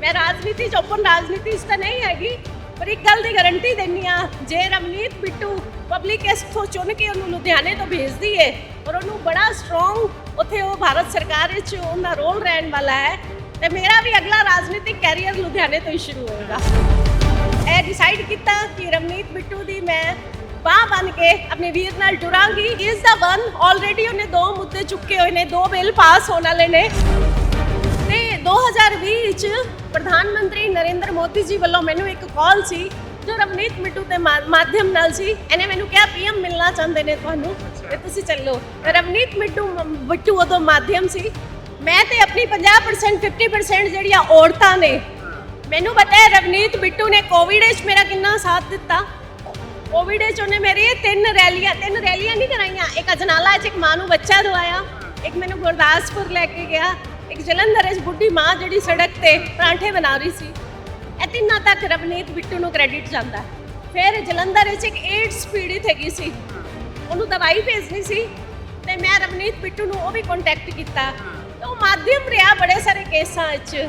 ਮੈਂ ਰਾਜਨੀਤੀ ਚ ਓਪਨ ਰਾਜਨੀਤੀ ਚ ਤਾਂ ਨਹੀਂ ਹੈਗੀ, ਪਰ ਇੱਕ ਗੱਲ ਦੀ ਗਾਰੰਟੀ ਦਿੰਨੀ ਆ ਜੇ ਰਮਨੀਤ ਬਿੱਟੂ ਪਬਲਿਕ ਇਸ ਤੋਂ ਚੁਣ ਕੇ ਉਹਨੂੰ ਲੁਧਿਆਣੇ ਤੋਂ ਭੇਜਦੀ ਏ, ਔਰ ਉਹਨੂੰ ਬੜਾ ਸਟਰੋਂਗ ਉੱਥੇ ਉਹ ਭਾਰਤ ਸਰਕਾਰ ਵਿੱਚ ਉਹਦਾ ਰੋਲ ਰਹਿਣ ਵਾਲਾ ਹੈ, ਤੇ ਮੇਰਾ ਵੀ ਅਗਲਾ ਰਾਜਨੀਤਿਕ ਕੈਰੀਅਰ ਲੁਧਿਆਣੇ ਤੋਂ ਹੀ ਸ਼ੁਰੂ ਹੋਏਗਾ ਇਹ ਡਿਸਾਈਡ ਕੀਤਾ ਕਿ ਰਮਨੀਤ ਬਿੱਟੂ ਦੀ ਮੈਂ ਬਾਹ ਬਣ ਕੇ ਆਪਣੇ ਵੀਰ ਨਾਲ ਜੁੜਾਂਗੀ। ਇਸ ਦਾ ਵਨ ਆਲਰੇਡੀ ਉਹਨੇ ਦੋ ਮੁੱਦੇ ਚੁੱਕੇ ਹੋਏ ਨੇ, ਦੋ ਬਿੱਲ ਪਾਸ ਹੋਣ ਵਾਲੇ ਨੇ। 2020 ਚ ਪ੍ਰਧਾਨ ਮੰਤਰੀ ਨਰਿੰਦਰ ਮੋਦੀ ਜੀ ਵੱਲੋਂ ਮੈਨੂੰ ਇੱਕ ਕਾਲ ਸੀ, ਜੋ ਰਵਨੀਤ ਮਿੱਟੂ ਦੇ ਮਾਧਿਅਮ ਨਾਲ ਸੀ। ਇਹਨੇ ਮੈਨੂੰ ਕਿਹਾ, ਪੀਐਮ ਮਿਲਣਾ ਚਾਹੁੰਦੇ ਨੇ ਤੁਹਾਨੂੰ, ਤੇ ਤੁਸੀਂ ਚੱਲੋ। ਰਵਨੀਤ ਮਿੱਟੂ ਬਿੱਟੂ ਉਹਦੋਂ ਮਾਧਿਅਮ ਸੀ। ਮੈਂ ਤੇ ਆਪਣੀ 50% 50% ਜਿਹੜੀਆਂ ਔਰਤਾਂ ਨੇ, ਮੈਨੂੰ ਪਤਾ ਹੈ ਰਵਨੀਤ ਬਿੱਟੂ ਨੇ ਕੋਵਿਡ ਵਿੱਚ ਮੇਰਾ ਕਿੰਨਾ ਸਾਥ ਦਿੱਤਾ। ਕੋਵਿਡ ਵਿੱਚ ਉਹਨੇ ਮੇਰੀ ਤਿੰਨ ਰੈਲੀਆਂ ਤਿੰਨ ਰੈਲੀਆਂ ਨਹੀਂ ਕਰਾਈਆਂ। ਇੱਕ ਅਜਨਾਲਾ 'ਚ ਇੱਕ ਮਾਂ ਨੂੰ ਬੱਚਾ ਦਵਾਇਆ, ਇੱਕ ਮੈਨੂੰ ਗੁਰਦਾਸਪੁਰ ਲੈ ਕੇ ਗਿਆ ਇੱਕ ਜਲੰਧਰ 'ਚ ਬੁੱਢੀ ਮਾਂ ਜਿਹੜੀ ਸੜਕ ਤੇ ਪਰਾਂਠੇ ਬਣਾ ਰਹੀ ਸੀ ਇਹ ਤਿੰਨਾਂ ਤੱਕ ਰਵਨੀਤ ਬਿੱਟੂ ਨੂੰ ਕ੍ਰੈਡਿਟ ਜਾਂਦਾ। ਫਿਰ ਜਲੰਧਰ 'ਚ ਇੱਕ ਏਡਸ ਪੀੜਿਤ ਹੈਗੀ ਸੀ। ਉਹਨੂੰ ਦਵਾਈ ਭੇਜਣੀ ਸੀ ਤੇ ਮੈਂ ਰਵਨੀਤ ਬਿੱਟੂ ਨੂੰ ਉਹ ਵੀ ਕੰਟੈਕਟ ਕੀਤਾ। ਤੇ ਉਹ ਮਾਧਿਅਮ ਰਿਹਾ ਬੜੇ ਸਾਰੇ ਕੇਸਾਂ 'ਚ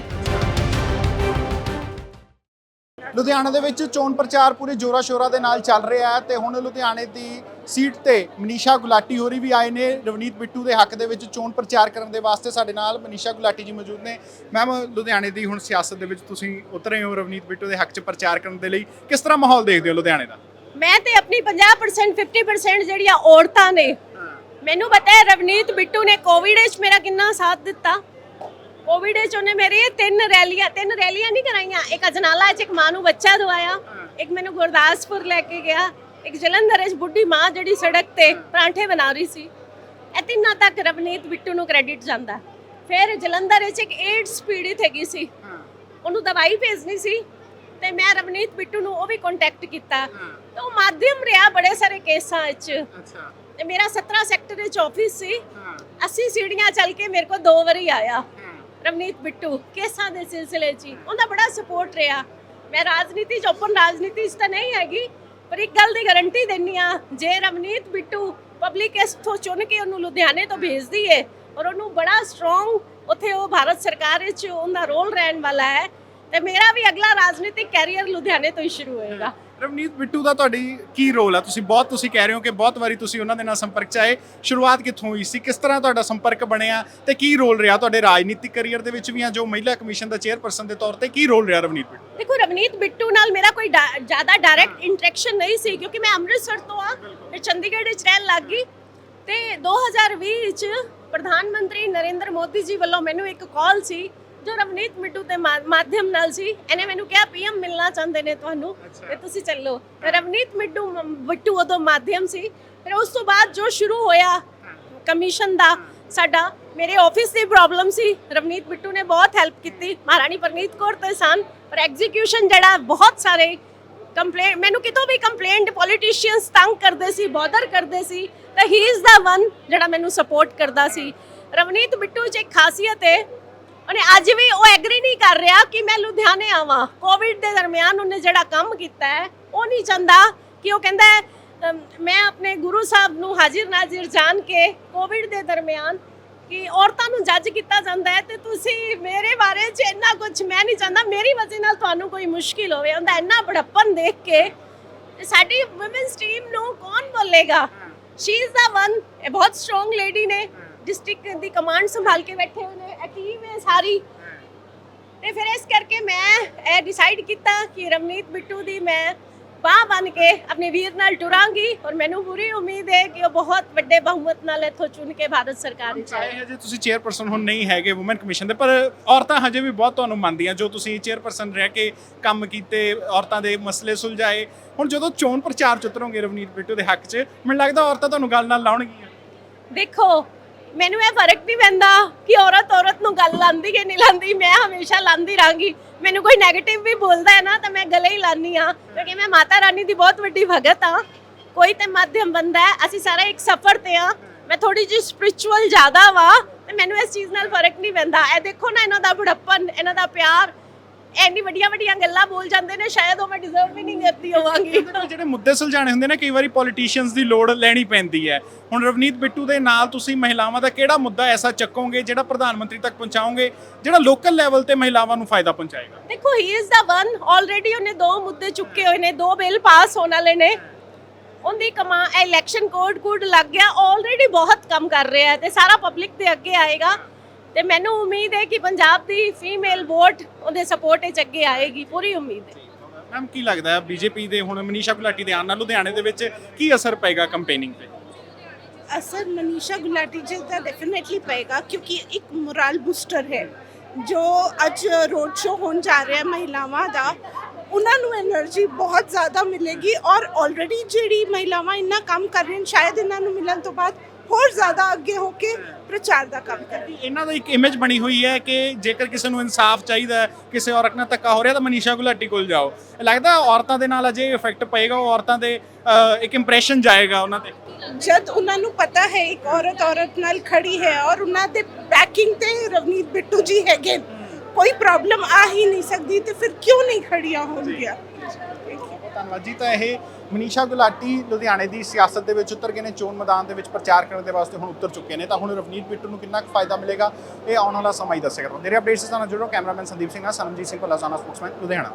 ਲੁਧਿਆਣਾ ਦੇ ਵਿੱਚ ਚੋਣ ਪ੍ਰਚਾਰ ਪੂਰੇ ਜੋਰਾ ਸ਼ੋਰਾ ਦੇ ਨਾਲ ਚੱਲ ਰਿਹਾ ਹੈ ਤੇ ਹੁਣ ਲੁਧਿਆਣੇ ਦੀ ਸੀਟ ਤੇ ਮਨੀਸ਼ਾ ਗੁਲਾਟੀ ਹੋਰੀ ਵੀ ਆਏ ਨੇ। ਰਵਨੀਤ ਬਿੱਟੂ ਦੇ ਹੱਕ ਦੇ ਵਿੱਚ ਚੋਣ ਪ੍ਰਚਾਰ ਕਰਨ ਦੇ ਵਾਸਤੇ ਸਾਡੇ ਨਾਲ ਮਨੀਸ਼ਾ ਗੁਲਾਟੀ ਜੀ ਮੌਜੂਦ ਨੇ। ਮੈਮ ਲੁਧਿਆਣੇ ਦੀ ਹੁਣ ਸਿਆਸਤ ਦੇ ਵਿੱਚ ਤੁਸੀਂ ਉਤਰੇ ਹੋ ਰਵਨੀਤ ਬਿੱਟੂ ਦੇ ਹੱਕ 'ਚ ਪ੍ਰਚਾਰ ਕਰਨ ਦੇ ਲਈ। ਕਿਸ ਤਰ੍ਹਾਂ ਮਾਹੌਲ ਦੇਖਦੇ ਹੋ ਲੁਧਿਆਣੇ ਦਾ? ਮੈਂ ਤੇ ਆਪਣੀ 50% 50% ਜਿਹੜੀਆਂ ਔਰਤਾਂ ਨੇ ਮੈਨੂੰ ਪਤਾ ਹੈ ਰਵਨੀਤ ਬਿੱਟੂ ਨੇ ਕੋਵਿਡ ਵਿੱਚ ਮੇਰਾ ਕਿੰਨਾ ਸਾਥ ਦਿੱਤਾ। ਕੋਵਿਡ ਵਿੱਚ ਉਹਨੇ ਮੇਰੀ ਤਿੰਨ ਰੈਲੀਆਂ ਤਿੰਨ ਰੈਲੀਆਂ ਨਹੀਂ ਕਰਾਈਆਂ। ਇੱਕ ਅਜਨਾਲਾ 'ਚ ਇੱਕ ਮਾਂ ਨੂੰ ਬੱਚਾ ਦਵਾਇਆ ਇੱਕ ਮੈਨੂੰ ਗੁਰਦਾਸਪੁਰ ਲੈ ਕੇ ਗਿਆ ਇੱਕ ਜਲੰਧਰ 'ਚ ਬੁੱਢੀ ਮਾਂ ਜਿਹੜੀ ਸੜਕ ਤੇ ਪਰਾਂਠੇ ਬਣਾ ਰਹੀ ਸੀ। ਇਹ ਤਿੰਨਾਂ ਤੱਕ ਰਵਨੀਤ ਬਿੱਟੂ ਨੂੰ ਕ੍ਰੈਡਿਟ ਜਾਂਦਾ। ਫਿਰ ਜਲੰਧਰ 'ਚ ਇੱਕ ਏਡਸ ਪੀੜਿਤ ਹੈਗੀ ਸੀ। ਉਹਨੂੰ ਦਵਾਈ ਭੇਜਣੀ ਸੀ ਤੇ ਮੈਂ ਰਵਨੀਤ ਬਿੱਟੂ ਨੂੰ ਉਹ ਵੀ ਕੰਟੈਕਟ ਕੀਤਾ। ਤੇ ਉਹ ਮਾਧਿਅਮ ਰਿਹਾ ਬੜੇ ਸਾਰੇ ਕੇਸਾਂ ਵਿੱਚ। ਅੱਛਾ। ਤੇ ਮੇਰਾ 17 ਸੈਕਟਰ ਵਿੱਚ ਆਫਿਸ ਸੀ। 80 ਸੀੜੀਆਂ ਚੱਲ ਕੇ ਮੇਰੇ ਕੋਲ ਦੋ ਵਾਰੀ ਆਇਆ। ਰਵਨੀਤ ਬਿੱਟੂ, ਕੇਸਾਂ ਦੇ ਸਿਲਸਿਲੇ 'ਚ ਹੀ। ਉਹਦਾ ਬੜਾ ਸਪੋਰਟ ਰਿਹਾ ਮੈਂ ਰਾਜਨੀਤੀ 'ਚ ਓਪਨ ਰਾਜਨੀਤੀ 'ਚ ਤਾਂ ਨਹੀਂ ਹੈਗੀ, ਪਰ ਇੱਕ ਗੱਲ ਦੀ ਗਾਰੰਟੀ ਦਿੰਨੀ ਆ ਜੇ ਰਵਨੀਤ ਬਿੱਟੂ ਪਬਲਿਕ ਇਸ ਤੋਂ ਚੁਣ ਕੇ ਉਹਨੂੰ ਲੁਧਿਆਣੇ ਤੋਂ ਭੇਜਦੀ ਏ ਔਰ ਉਹਨੂੰ ਬੜਾ ਸਟਰੋਂਗ ਉੱਥੇ ਉਹ ਭਾਰਤ ਸਰਕਾਰ ਵਿੱਚ ਉਹਦਾ ਰੋਲ ਰਹਿਣ ਵਾਲਾ ਹੈ ਤੇ ਮੇਰਾ ਵੀ ਅਗਲਾ ਰਾਜਨੀਤਿਕ ਕੈਰੀਅਰ ਲੁਧਿਆਣੇ ਤੋਂ ਹੀ ਸ਼ੁਰੂ ਹੋਏਗਾ। ਰਵਨੀਤ ਬਿੱਟੂ ਦਾ ਤੁਹਾਡੀ ਕੀ ਰੋਲ ਹੈ ਤੁਸੀਂ ਬਹੁਤ ਤੁਸੀਂ ਕਹਿ ਰਹੇ ਹੋ ਕਿ ਬਹੁਤ ਵਾਰੀ ਤੁਸੀਂ ਉਹਨਾਂ ਦੇ ਨਾਲ ਸੰਪਰਕ 'ਚ ਆਏ। ਸ਼ੁਰੂਆਤ ਕਿੱਥੋਂ ਹੋਈ ਸੀ? ਕਿਸ ਤਰ੍ਹਾਂ ਤੁਹਾਡਾ ਸੰਪਰਕ ਬਣਿਆ? ਤੇ ਕੀ ਰੋਲ ਰਿਹਾ ਤੁਹਾਡੇ ਰਾਜਨੀਤਿਕ ਕੈਰੀਅਰ ਦੇ ਵਿੱਚ ਵੀ ਆ ਜੋ ਮਹਿਲਾ ਕਮਿਸ਼ਨ ਦਾ ਚੇਅਰਪਰਸਨ ਦੇ ਤੌਰ ਤੇ ਕੀ ਰੋਲ ਰਿਹਾ ਰਵਨੀਤ ਬਿੱਟੂ ਦੇਖੋ ਰਵਨੀਤ ਬਿੱਟੂ ਨਾਲ ਮੇਰਾ ਕੋਈ ਜ਼ਿਆਦਾ ਡਾਇਰੈਕਟ ਇੰਟਰੈਕਸ਼ਨ ਨਹੀਂ ਸੀ ਕਿਉਂਕਿ ਮੈਂ ਅੰਮ੍ਰਿਤਸਰ ਤੋਂ ਆ ਤੇ ਚੰਡੀਗੜ੍ਹ ਵਿੱਚ ਰਹਿਣ ਲੱਗ ਗਈ। ਤੇ 2020 ਵਿੱਚ ਪ੍ਰਧਾਨ ਮੰਤਰੀ ਨਰਿੰਦਰ ਮੋਦੀ ਜੀ ਵੱਲੋਂ ਮੈਨੂੰ ਇੱਕ ਕਾਲ ਸੀ ਜੋ ਰਵਨੀਤ ਬਿੱਟੂ ਦੇ ਮਾ- ਮਾਧਿਅਮ ਨਾਲ ਸੀ ਇਹਨੇ ਮੈਨੂੰ ਕਿਹਾ ਪੀਐਮ ਮਿਲਣਾ ਚਾਹੁੰਦੇ ਨੇ ਤੁਹਾਨੂੰ ਤੇ ਤੁਸੀਂ ਚੱਲੋ। ਤੇ ਰਵਨੀਤ ਬਿੱਟੂ ਬਿੱਟੂ ਉਹਦੋਂ ਮਾਧਿਅਮ ਸੀ। ਫਿਰ ਉਸ ਤੋਂ ਬਾਅਦ ਜੋ ਸ਼ੁਰੂ ਹੋਇਆ ਕਮਿਸ਼ਨ ਦਾ ਸਾਡਾ ਮੇਰੇ ਆਫਿਸ ਦੀ ਪ੍ਰੋਬਲਮ ਸੀ। ਰਵਨੀਤ ਬਿੱਟੂ ਨੇ ਬਹੁਤ ਹੈਲਪ ਕੀਤੀ। ਮਹਾਰਾਣੀ ਪਰਨੀਤ ਕੌਰ ਤੇ ਸਨ ਪਰ ਐਗਜ਼ੀਕਿਊਸ਼ਨ ਜਿਹੜਾ ਬਹੁਤ ਸਾਰੇ ਕੰਪਲੇਂਟ ਮੈਨੂੰ ਕਿਤੋਂ ਵੀ ਕੰਪਲੇਂਟ ਪੋਲੀਟੀਸ਼ੀਅਨਸ ਤੰਗ ਕਰਦੇ ਸੀ ਬੋਦਰ ਕਰਦੇ ਸੀ ਤਾਂ ਹੀ ਇਜ਼ ਦਾ ਵਨ ਜਿਹੜਾ ਮੈਨੂੰ ਸਪੋਰਟ ਕਰਦਾ ਸੀ। ਰਵਨੀਤ ਬਿੱਟੂ 'ਚ ਇੱਕ ਖਾਸੀਅਤ ਹੈ ਉਹਨੇ ਅੱਜ ਵੀ ਉਹ ਐਗਰੀ ਨਹੀਂ ਕਰ ਰਿਹਾ ਕਿ ਮੈਂ ਲੁਧਿਆਣੇ ਆਵਾਂ। ਕੋਵਿਡ ਦੇ ਦਰਮਿਆਨ ਉਹਨੇ ਜਿਹੜਾ ਕੰਮ ਕੀਤਾ ਹੈ ਉਹ ਨਹੀਂ ਚਾਹੁੰਦਾ ਕਿ ਉਹ ਕਹਿੰਦਾ ਮੈਂ ਆਪਣੇ ਗੁਰੂ ਸਾਹਿਬ ਨੂੰ ਹਾਜ਼ਰ ਨਾਜ਼ਰ ਜਾਣ ਕੇ ਕੋਵਿਡ ਦੇ ਦਰਮਿਆਨ ਕਿ ਔਰਤਾਂ ਨੂੰ ਜੱਜ ਕੀਤਾ ਜਾਂਦਾ ਹੈ ਤੇ ਤੁਸੀਂ ਮੇਰੇ ਬਾਰੇ ਚ ਇੰਨਾ ਕੁਝ ਮੈਂ ਨਹੀਂ ਚਾਹੁੰਦਾ ਮੇਰੀ ਵਜ੍ਹਾ ਨਾਲ ਤੁਹਾਨੂੰ ਕੋਈ ਮੁਸ਼ਕਿਲ ਹੋਵੇ ਉਹਦਾ ਇੰਨਾ ਬੜੱਪਨ ਦੇਖ ਕੇ ਸਾਡੀ ਔਮਨਸ ਟੀਮ ਨੂੰ ਕੌਣ ਬੋਲੇਗਾ? ਸ਼ੀ ਇਜ਼ ਦਾ ਵਨ ਇਹ ਬਹੁਤ ਸਟਰੋਂਗ ਲੇਡੀ ਨੇ। ਡਿਸਟ੍ਰਿਕਟ ਦੀ ਕਮਾਂਡ ਸੰਭਾਲ ਕੇ ਬੈਠੇ ਹੋਏ ਨੇ ਇਹ ਟੀਮ ਹੈ ਸਾਰੀ? ਤੇ ਫਿਰ ਇਸ ਕਰਕੇ ਮੈਂ ਇਹ ਡਿਸਾਈਡ ਕੀਤਾ ਕਿ ਰਮਨੀਤ ਬਿੱਟੂ ਦੀ ਮੈਂ ਬਾਹ ਬਣ ਕੇ ਆਪਣੇ ਵੀਰ ਨਾਲ ਟੁਰਾਂਗੀ ਔਰ ਮੈਨੂੰ ਪੂਰੀ ਉਮੀਦ ਹੈ ਕਿ ਉਹ ਬਹੁਤ ਵੱਡੇ ਬਹੁਮਤ ਨਾਲ ਇੱਥੋਂ ਚੁਣ ਕੇ ਭਾਰਤ ਸਰਕਾਰ ਵਿੱਚ ਆਏ। ਹਜੇ ਤੁਸੀਂ ਚੇਅਰਪਰਸਨ ਹੁਣ ਨਹੀਂ ਹੈਗੇ ਔਮਨ ਕਮਿਸ਼ਨ ਦੇ ਪਰ ਔਰਤਾਂ ਹਜੇ ਵੀ ਬਹੁਤ ਤੁਹਾਨੂੰ ਮੰਨਦੀਆਂ ਜੋ ਤੁਸੀਂ ਚੇਅਰਪਰਸਨ ਰਹਿ ਕੇ ਕੰਮ ਕੀਤੇ ਔਰਤਾਂ ਦੇ ਮਸਲੇ ਸੁਲਝਾਏ। ਹੁਣ ਜਦੋਂ ਚੋਣ ਪ੍ਰਚਾਰ ਚ ਉਤਰੋਗੇ ਰਵਨੀਤ ਬਿੱਟੂ ਦੇ ਹੱਕ 'ਚ ਮੈਨੂੰ ਲੱਗਦਾ ਔਰਤਾਂ ਤੁਹਾਨੂੰ ਗੱਲ ਨਾਲ ਲਾਉਣਗੀਆਂ। ਦੇਖੋ ਮੈਨੂੰ ਇਹ ਫ਼ਰਕ ਨਹੀਂ ਪੈਂਦਾ ਕਿ ਔਰਤ ਔਰਤ ਨੂੰ ਗੱਲ ਲਾਂਦੀ ਕਿ ਨਹੀਂ ਲਾਂਦੀ ਮੈਂ ਹਮੇਸ਼ਾ ਲਾਂਦੀ ਰਾਂਗੀ ਮੈਨੂੰ ਕੋਈ 네ਗੇਟਿਵ ਵੀ ਬੋਲਦਾ ਹੈ ਨਾ, ਤਾਂ ਮੈਂ ਗਲੇ ਹੀ ਲਾਨੀ ਆ ਕਿਉਂਕਿ ਮੈਂ ਮਾਤਾ ਰਾਣੀ ਦੀ ਬਹੁਤ ਵੱਡੀ ਭਗਤ ਆ ਕੋਈ ਤੇ ਮਾਧਿਅਮ ਬੰਦਾ ਹੈ, ਅਸੀਂ ਸਾਰਾ ਇੱਕ ਸਫਰ ਤੇ ਆ ਮੈਂ ਥੋੜੀ ਜਿਹੀ ਸਪਿਰਚੁਅਲ ਜ਼ਿਆਦਾ ਵਾ, ਤੇ ਮੈਨੂੰ ਇਸ ਚੀਜ਼ ਨਾਲ ਫ਼ਰਕ ਨਹੀਂ ਪੈਂਦਾ। ਇਹ ਦੇਖੋ ਨਾ, ਇਹਨਾਂ ਦਾ ਬੁਢੱਪਨ, ਇਹਨਾਂ ਦਾ ਪਿਆਰ ਐਨੀ ਵੱਡੀਆਂ ਵੱਡੀਆਂ ਗੱਲਾਂ ਬੋਲ ਜਾਂਦੇ ਨੇ ਸ਼ਾਇਦ ਉਹ ਮੈਂ ਡਿਜ਼ਰਵ ਵੀ ਨਹੀਂ ਕਰਦੀ ਹੋਵਾਂਗੀ। ਇਹਦੇ ਨਾਲ ਜਿਹੜੇ ਮੁੱਦੇ ਸੁਲਝਾਣੇ ਹੁੰਦੇ ਨੇ ਕਈ ਵਾਰੀ ਪੋਲੀਟੀਸ਼ੀਅਨਸ ਦੀ ਲੋੜ ਲੈਣੀ ਪੈਂਦੀ ਹੈ। ਹੁਣ ਰਵਨੀਤ ਬਿੱਟੂ ਦੇ ਨਾਲ ਤੁਸੀਂ ਮਹਿਲਾਵਾਂ ਦਾ ਕਿਹੜਾ ਮੁੱਦਾ ਐਸਾ ਚੱਕੋਗੇ ਜਿਹੜਾ ਪ੍ਰਧਾਨ ਮੰਤਰੀ ਤੱਕ ਪਹੁੰਚਾਓਗੇ ਜਿਹੜਾ ਲੋਕਲ ਲੈਵਲ ਤੇ ਮਹਿਲਾਵਾਂ ਨੂੰ ਫਾਇਦਾ ਪਹੁੰਚਾਏਗਾ? ਦੇਖੋ he is the one already ਉਹਨੇ ਦੋ ਮੁੱਦੇ ਚੁੱਕੇ ਹੋਏ ਨੇ ਦੋ ਬਿੱਲ ਪਾਸ ਹੋਣ ਵਾਲੇ ਨੇ। ਉਹਦੀ ਕਮਾ ਇਲੈਕਸ਼ਨ ਕੋਡ ਕੋਡ ਲੱਗ ਗਿਆ ਆਲਰੇਡੀ ਬਹੁਤ ਕੰਮ ਕਰ ਰਿਹਾ ਹੈ ਤੇ ਸਾਰਾ ਪਬਲਿਕ ਦੇ ਅੱਗੇ ਆਏਗਾ। ਤੇ ਮੈਨੂੰ ਉਮੀਦ ਹੈ ਕਿ ਪੰਜਾਬ ਦੀ ਫੀਮੇਲ ਵੋਟ ਉਹਦੇ ਸਪੋਰਟ ਵਿੱਚ ਅੱਗੇ ਆਏਗੀ ਪੂਰੀ ਉਮੀਦ ਹੈ। ਮੈਮ ਕੀ ਲੱਗਦਾ ਹੈ ਬੀਜੇਪੀ ਦੇ ਹੁਣ ਮਨੀਸ਼ਾ ਗੁਲਾਟੀ ਦੇ ਆਉਣ ਨਾਲ ਲੁਧਿਆਣੇ ਦੇ ਵਿੱਚ ਕੀ ਅਸਰ ਪਏਗਾ ਕੰਪੇਨਿੰਗ ਤੇ? ਅਸਰ ਮਨੀਸ਼ਾ ਗੁਲਾਟੀ ਜੀ ਦਾ ਡੈਫੀਨਿਟਲੀ ਪਏਗਾ ਕਿਉਂਕਿ ਇੱਕ ਮੋਰਲ ਬੂਸਟਰ ਹੈ। ਜੋ ਅੱਜ ਰੋਡ ਸ਼ੋ ਹੋਣ ਜਾ ਰਿਹਾ ਹੈ ਮਹਿਲਾਵਾਂ ਦਾ ਉਹਨਾਂ ਨੂੰ એનર્ਜੀ ਬਹੁਤ ਜ਼ਿਆਦਾ ਮਿਲੇਗੀ ਔਰ ਆਲਰੇਡੀ ਜਿਹੜੀ ਮਹਿਲਾਵਾਂ ਇੰਨਾ ਕੰਮ ਕਰ ਰਹੀਆਂ ਸ਼ਾਇਦ ਇਹਨਾਂ ਨੂੰ ਮਿਲਣ ਤੋਂ ਬਾਅਦ ਹੋਰ ਜ਼ਿਆਦਾ ਅੱਗੇ ਹੋ ਕੇ ਪ੍ਰਚਾਰ ਦਾ ਕੰਮ ਕਰਨਗੇ ਇਹਨਾਂ ਦਾ ਇੱਕ ਇਮੇਜ ਬਣੀ ਹੋਈ ਹੈ ਕਿ ਜੇਕਰ ਕਿਸੇ ਨੂੰ ਇਨਸਾਫ ਚਾਹੀਦਾ ਹੈ ਕਿਸੇ ਔਰਤ ਨਾਲ ਧੱਕਾ ਹੋ ਰਿਹਾ ਤਾਂ ਮਨੀਸ਼ਾ ਗੁਲਾਟੀ ਕੋਲ ਜਾਓ। ਲੱਗਦਾ ਔਰਤਾਂ ਦੇ ਨਾਲ ਅਜੇ ਇਫੈਕਟ ਪਏਗਾ ਉਹ ਔਰਤਾਂ ਦੇ ਇੱਕ ਇੰਪ੍ਰੈਸ਼ਨ ਜਾਏਗਾ ਉਹਨਾਂ ਤੇ। ਜਦ ਉਹਨਾਂ ਨੂੰ ਪਤਾ ਹੈ ਇੱਕ ਔਰਤ ਔਰਤ ਨਾਲ ਖੜੀ ਹੈ ਔਰ ਉਹਨਾਂ ਦੇ ਬੈਕਿੰਗ ਤੇ ਰਵਨੀਤ ਬਿੱਟੂ ਜੀ ਹੈਗੇ ਕੋਈ ਪ੍ਰੋਬਲਮ ਆ ਹੀ ਨਹੀਂ ਸਕਦੀ ਤੇ ਫਿਰ ਕਿਉਂ ਨਹੀਂ ਖੜੀਆਂ ਹੋਣਗੀਆਂ? ਧੰਨਵਾਦ ਜੀ। ਤਾਂ ਇਹ ਮਨੀਸ਼ਾ ਗੁਲਾਟੀ ਲੁਧਿਆਣੇ ਦੀ ਸਿਆਸਤ ਦੇ ਵਿੱਚ ਉਤਰ ਗਏ ਨੇ, ਚੋਣ ਮੈਦਾਨ ਦੇ ਵਿੱਚ ਪ੍ਰਚਾਰ ਕਰਨ ਦੇ ਵਾਸਤੇ ਹੁਣ ਉਤਰ ਚੁੱਕੇ ਨੇ। ਤਾਂ ਹੁਣ ਰਵਨੀਤ ਬਿੱਟੂ ਨੂੰ ਕਿੰਨਾ ਕੁ ਫਾਇਦਾ ਮਿਲੇਗਾ, ਇਹ ਆਉਣ ਵਾਲਾ ਸਮਾਂ ਹੀ ਦੱਸੇਗਾ। ਮੇਰੇ ਅਪਡੇਟਸ ਨਾਲ ਜੁੜੋ, ਕੈਮਰਾਮੈਨ ਸੰਦੀਪ ਸਿੰਘ ਨਾਲ ਸਨਮਜੀਤ ਸਿੰਘ ਭੱਲਾ, ਸਾਨਾ ਸਪੋਕਸਮੈਨ ਲੁਧਿਆਣਾ।